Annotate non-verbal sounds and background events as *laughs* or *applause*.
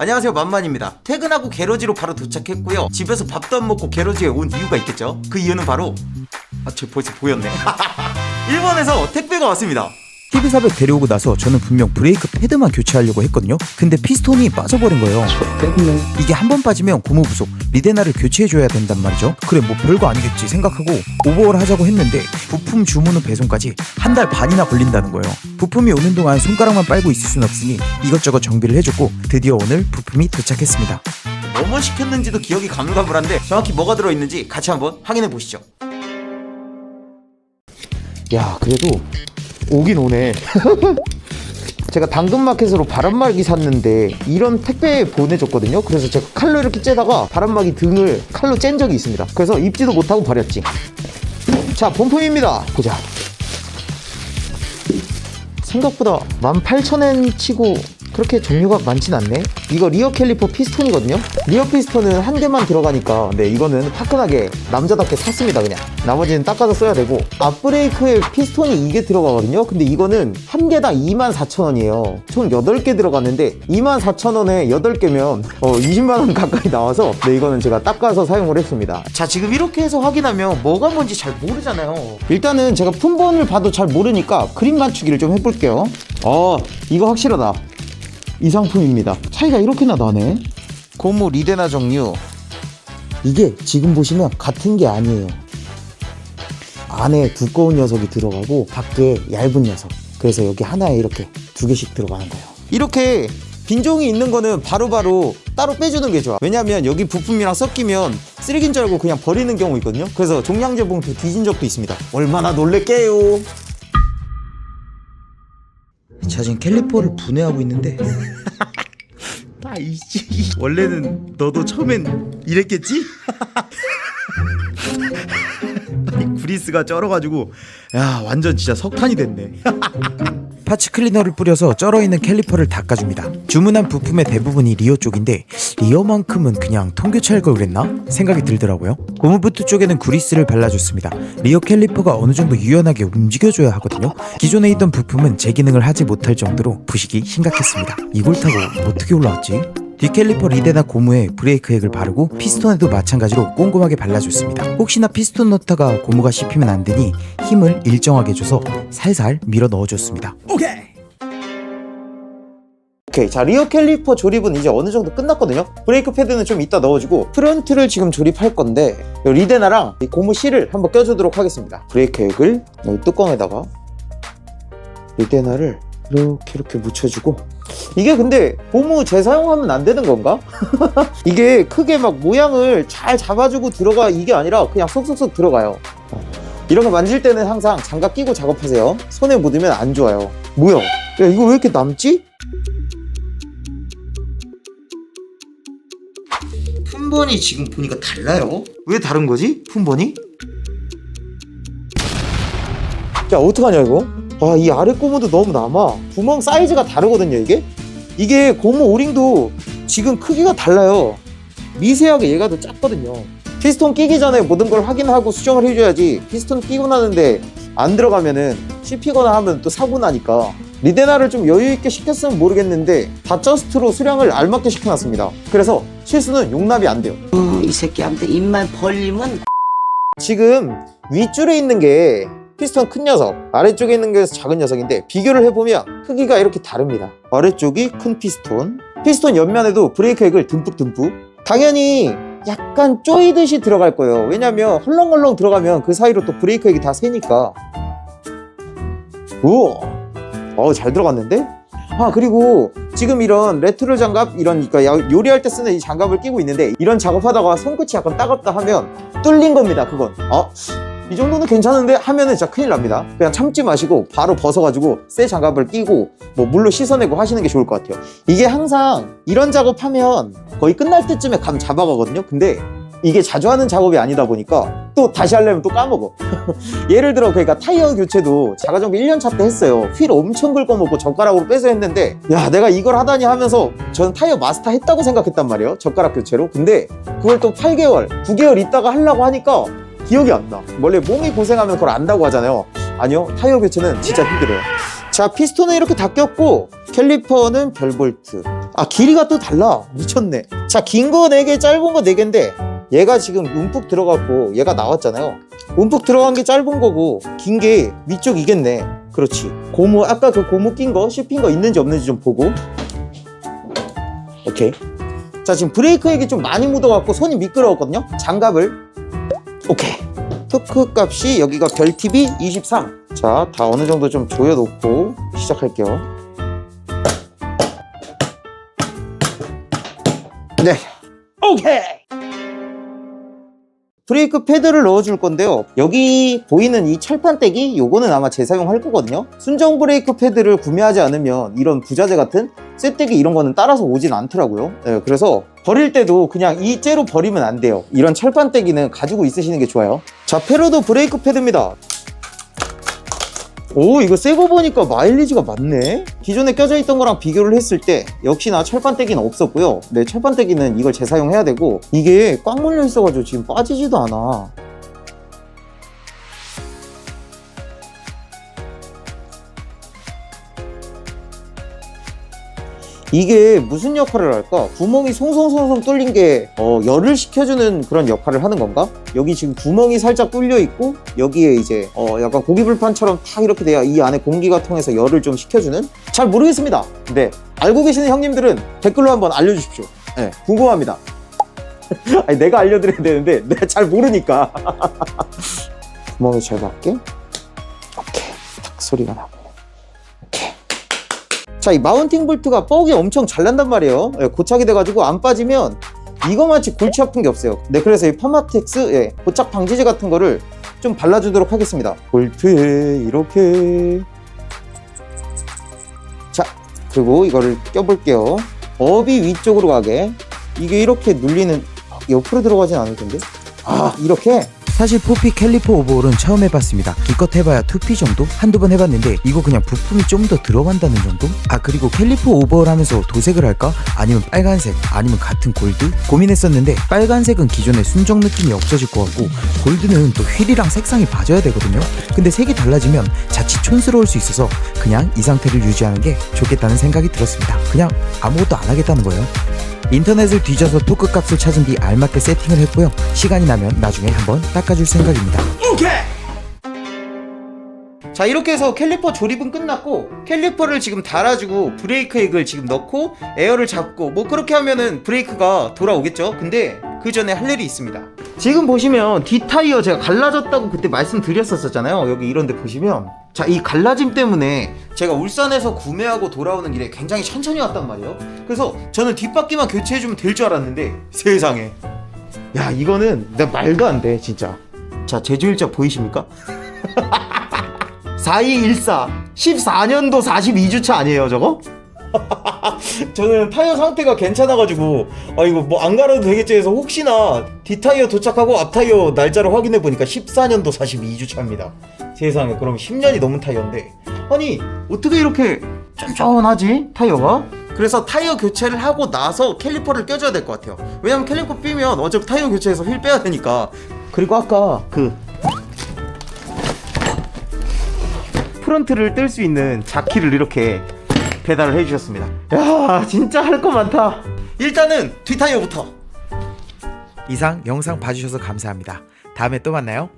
안녕하세요 만만입니다. 퇴근하고 게러지로 바로 도착했고요. 집에서 밥도 안 먹고 게러지에 온 이유가 있겠죠? 그 이유는 바로 아저 벌써 보였네. *laughs* 일본에서 택배가 왔습니다 TV400 데려오고 나서 저는 분명 브레이크 패드만 교체하려고 했거든요. 근데 피스톤이 빠져버린 거예요. 이게 한 번 빠지면 고무 부속, 리데나를 교체해줘야 된단 말이죠. 그래 뭐 별거 아니겠지 생각하고 오버홀 하자고 했는데 부품 주문 후 배송까지 한 달 반이나 걸린다는 거예요. 부품이 오는 동안 손가락만 빨고 있을 순 없으니 이것저것 정비를 해줬고 드디어 오늘 부품이 도착했습니다. 뭐뭐 시켰는지도 기억이 가물가물한데 정확히 뭐가 들어있는지 같이 한번 확인해 보시죠 야 그래도 오긴 오네. *laughs* 제가 당근마켓으로 바람막이 샀는데 이런 택배 보내줬거든요. 그래서 제가 칼로 이렇게 째다가 바람막이 등을 칼로 짠 적이 있습니다. 그래서 입지도 못하고 버렸지. 자 본품입니다. 보자. 생각보다 18,000엔 치고 그렇게 종류가 많진 않네. 이거 리어 캘리퍼 피스톤이거든요. 리어 피스톤은 한 개만 들어가니까 네 이거는 화끈하게 남자답게 샀습니다 그냥. 나머지는 닦아서 써야 되고. 앞브레이크에 피스톤이 이게 들어가거든요. 근데 이거는 한 개당 24,000원이에요. 총 8개 들어갔는데 24,000원에 8개면 어, 20만원 가까이 나와서 네 이거는 제가 닦아서 사용을 했습니다. 자 지금 이렇게 해서 확인하면 뭐가 뭔지 잘 모르잖아요. 일단은 제가 품번을 봐도 잘 모르니까 그림 맞추기를 좀 해볼게요. 어, 이거 확실하다. 이 상품입니다. 차이가 이렇게나 나네. 고무 리데나 종류. 이게 지금 보시면 같은 게 아니에요. 안에 두꺼운 녀석이 들어가고 밖에 얇은 녀석. 그래서 여기 하나에 이렇게 두 개씩 들어가는 거예요. 이렇게 빈종이 있는 거는 바로바로 따로 빼주는 게 좋아. 왜냐면 여기 부품이랑 섞이면 쓰레기인 줄 알고 그냥 버리는 경우 있거든요. 그래서 종량제 봉투 뒤진 적도 있습니다. 얼마나 놀랄게요. 자 지금 캘리퍼를 분해하고 있는데. *laughs* 아이씨. 원래는 너도 처음엔 이랬겠지? *laughs* 아니 구리스가 쩔어가지고 야 완전 진짜 석탄이 됐네 *laughs* 파츠 클리너를 뿌려서 쩔어 있는 캘리퍼를 닦아줍니다. 주문한 부품의 대부분이 리어 쪽인데 리어만큼은 그냥 통교체할 걸 그랬나? 생각이 들더라고요. 고무부트 쪽에는 구리스를 발라줬습니다. 리어 캘리퍼가 어느 정도 유연하게 움직여줘야 하거든요. 기존에 있던 부품은 제 기능을 하지 못할 정도로 부식이 심각했습니다. 이걸 타고 어떻게 올라왔지? 뒷캘리퍼 리데나 고무에 브레이크 액을 바르고 피스톤에도 마찬가지로 꼼꼼하게 발라줬습니다. 혹시나 피스톤 넣다가 고무가 씹히면 안 되니 힘을 일정하게 줘서 살살 밀어 넣어줬습니다. 오케이 자 리어 캘리퍼 조립은 이제 어느 정도 끝났거든요 브레이크 패드는 좀 이따 넣어주고 프론트를 지금 조립할 건데 이 리데나랑 이 고무 실을 한번 껴주도록 하겠습니다 브레이크 액을 여기 뚜껑에다가 리데나를 이렇게 이렇게 묻혀주고 이게 근데 고무 재사용하면 안 되는 건가? *laughs* 이게 크게 막 모양을 잘 잡아주고 들어가 이게 아니라 그냥 쏙쏙쏙 들어가요 이런 거 만질 때는 항상 장갑 끼고 작업하세요 손에 묻으면 안 좋아요 뭐야 야 이거 왜 이렇게 남지? 품번이 지금 보니까 달라요 왜 다른 거지? 품번이? 야 어떡하냐 이거 아 이 아래 고무도 너무 남아. 구멍 사이즈가 다르거든요 이게? 이게 고무 오링도 지금 크기가 달라요. 미세하게 얘가 더 작거든요. 피스톤 끼기 전에 모든 걸 확인하고 수정을 해줘야지 피스톤 끼고 나는데 안 들어가면은 씹히거나 하면 또 사고 나니까. 리데나를 좀 여유 있게 시켰으면 모르겠는데 다저스트로 수량을 알맞게 시켜놨습니다. 그래서 실수는 용납이 안 돼요. 어, 이 새끼한테 입만 벌리면 지금 윗줄에 있는 게 피스톤 큰 녀석, 아래쪽에 있는 게 작은 녀석인데 비교를 해보면 크기가 이렇게 다릅니다. 아래쪽이 큰 피스톤, 피스톤 옆면에도 브레이크 액을 듬뿍듬뿍. 당연히 약간 쪼이듯이 들어갈 거예요. 왜냐면 헐렁헐렁 들어가면 그 사이로 또 브레이크 액이 다 새니까. 우와, 어, 잘 들어갔는데? 아 그리고 지금 이런 레트로 장갑 이런 그러니까 야- 요리할 때 쓰는 이 장갑을 끼고 있는데 이런 작업하다가 손끝이 약간 따갑다 하면 뚫린 겁니다 그건 어? 이 정도는 괜찮은데 하면은 진짜 큰일 납니다. 그냥 참지 마시고 바로 벗어가지고 새 장갑을 끼고 뭐 물로 씻어내고 하시는 게 좋을 것 같아요. 이게 항상 이런 작업하면 거의 끝날 때쯤에 감 잡아가거든요. 근데 이게 자주 하는 작업이 아니다 보니까 또 다시 하려면 또 까먹어. *laughs* 예를 들어 그러니까 타이어 교체도 자가정비 1년 차 때 했어요. 휠 엄청 긁어먹고 젓가락으로 빼서 했는데 야 내가 이걸 하다니 하면서 저는 타이어 마스터 했다고 생각했단 말이에요. 젓가락 교체로. 근데 그걸 또 8개월 9개월 있다가 하려고 하니까 기억이 안 나. 원래 몸이 고생하면 그걸 안다고 하잖아요. 아니요 타이어 교체는 진짜 힘들어요. 자 피스톤은 이렇게 다 꼈고 캘리퍼는 별볼트. 아 길이가 또 달라. 미쳤네. 자 긴 거 4개 짧은 거 4개인데 얘가 지금 움푹 들어갔고 얘가 나왔잖아요. 움푹 들어간 게 짧은 거고 긴 게 위쪽 이겠네. 그렇지. 고무 아까 그 고무 낀 거 씹힌 거 있는지 없는지 좀 보고. 오케이. 자 지금 브레이크 액이 좀 많이 묻어갖고 손이 미끄러웠거든요? 장갑을 오케이 토크 값이 여기가 별TV 23 자 다 어느 정도 좀 조여놓고 시작할게요 네. 오케이. 브레이크 패드를 넣어줄 건데요. 여기 보이는 이 철판떼기 요거는 아마 재사용할 거거든요. 순정 브레이크 패드를 구매하지 않으면 이런 부자재 같은 쇠떼기 이런 거는 따라서 오진 않더라고요. 네, 그래서 버릴 때도 그냥 이 째로 버리면 안 돼요. 이런 철판떼기는 가지고 있으시는 게 좋아요. 자, 페로도 브레이크 패드입니다. 오 이거 새거 보니까 마일리지가 많네. 기존에 껴져 있던 거랑 비교를 했을 때 역시나 철판떼기는 없었고요. 네 철판떼기는 이걸 재사용해야 되고 이게 꽉 물려 있어가지고 지금 빠지지도 않아 이게 무슨 역할을 할까? 구멍이 송송송송 뚫린 게 어, 열을 식혀주는 그런 역할을 하는 건가? 여기 지금 구멍이 살짝 뚫려 있고 여기에 이제 어, 약간 고기불판처럼 탁 이렇게 돼야 이 안에 공기가 통해서 열을 좀 식혀주는? 잘 모르겠습니다. 근데 알고 계시는 형님들은 댓글로 한번 알려주십시오. 네, 궁금합니다. *laughs* 아니, 내가 알려드려야 되는데 내가 잘 모르니까. *laughs* 구멍이 잘 맞게. 오케이. 탁 소리가 나고. 자, 이 마운팅 볼트가 뻑이 엄청 잘 난단 말이에요. 예, 고착이 돼가지고 안 빠지면 이거만치 골치 아픈 게 없어요. 네, 그래서 이 파마텍스 예, 고착 방지제 같은 거를 좀 발라주도록 하겠습니다. 볼트에 이렇게. 자, 그리고 이거를 껴볼게요. 업이 위쪽으로 가게. 이게 이렇게 눌리는 옆으로 들어가진 않을 텐데. 아, 이렇게. 사실 포피 캘리퍼 오버홀은 처음 해봤습니다. 기껏 해봐야 2P 정도? 한두 번 해봤는데 이거 그냥 부품이 좀 더 들어간다는 정도? 아 그리고 캘리퍼 오버홀 하면서 도색을 할까? 아니면 빨간색? 아니면 같은 골드? 고민했었는데 빨간색은 기존의 순정 느낌이 없어질 것 같고 골드는 또 휠이랑 색상이 봐줘야 되거든요. 근데 색이 달라지면 자칫 촌스러울 수 있어서 그냥 이 상태를 유지하는 게 좋겠다는 생각이 들었습니다. 그냥 아무것도 안 하겠다는 거예요. 인터넷을 뒤져서 토크 값을 찾은 뒤 알맞게 세팅을 했고요. 시간이 나면 나중에 한번 닦아줄 생각입니다. 자 이렇게 해서 캘리퍼 조립은 끝났고 캘리퍼를 지금 달아주고 브레이크 액을 지금 넣고 에어를 잡고 뭐 그렇게 하면은 브레이크가 돌아오겠죠? 근데 그 전에 할 일이 있습니다. 지금 보시면 뒷타이어 제가 갈라졌다고 그때 말씀드렸었잖아요. 여기 이런데 보시면 자 이 갈라짐 때문에 제가 울산에서 구매하고 돌아오는 길에 굉장히 천천히 왔단 말이에요 그래서 저는 뒷바퀴만 교체해주면 될 줄 알았는데 세상에 야 이거는 내 말도 안 돼 진짜 자 제주일자 보이십니까? 4214 14년도 42주차 아니에요 저거? *laughs* 저는 타이어 상태가 괜찮아가지고 아 이거 뭐 안 갈아도 되겠지 해서 혹시나 뒷타이어 도착하고 앞타이어 날짜를 확인해 보니까 14년도 42주차입니다. 세상에 그럼 10년이 넘은 타이어인데. 아니 어떻게 이렇게 쫀쫀하지 타이어가? 그래서 타이어 교체를 하고 나서 캘리퍼를 껴줘야 될 것 같아요. 왜냐면 캘리퍼 삐면 어차피 타이어 교체해서 휠 빼야 되니까. 그리고 아까 그 프론트를 뜰 수 있는 자키를 이렇게 배달을 해주셨습니다. 야, 진짜 할 거 많다. 일단은 뒷타이어부터. 이상 영상 봐주셔서 감사합니다. 다음에 또 만나요.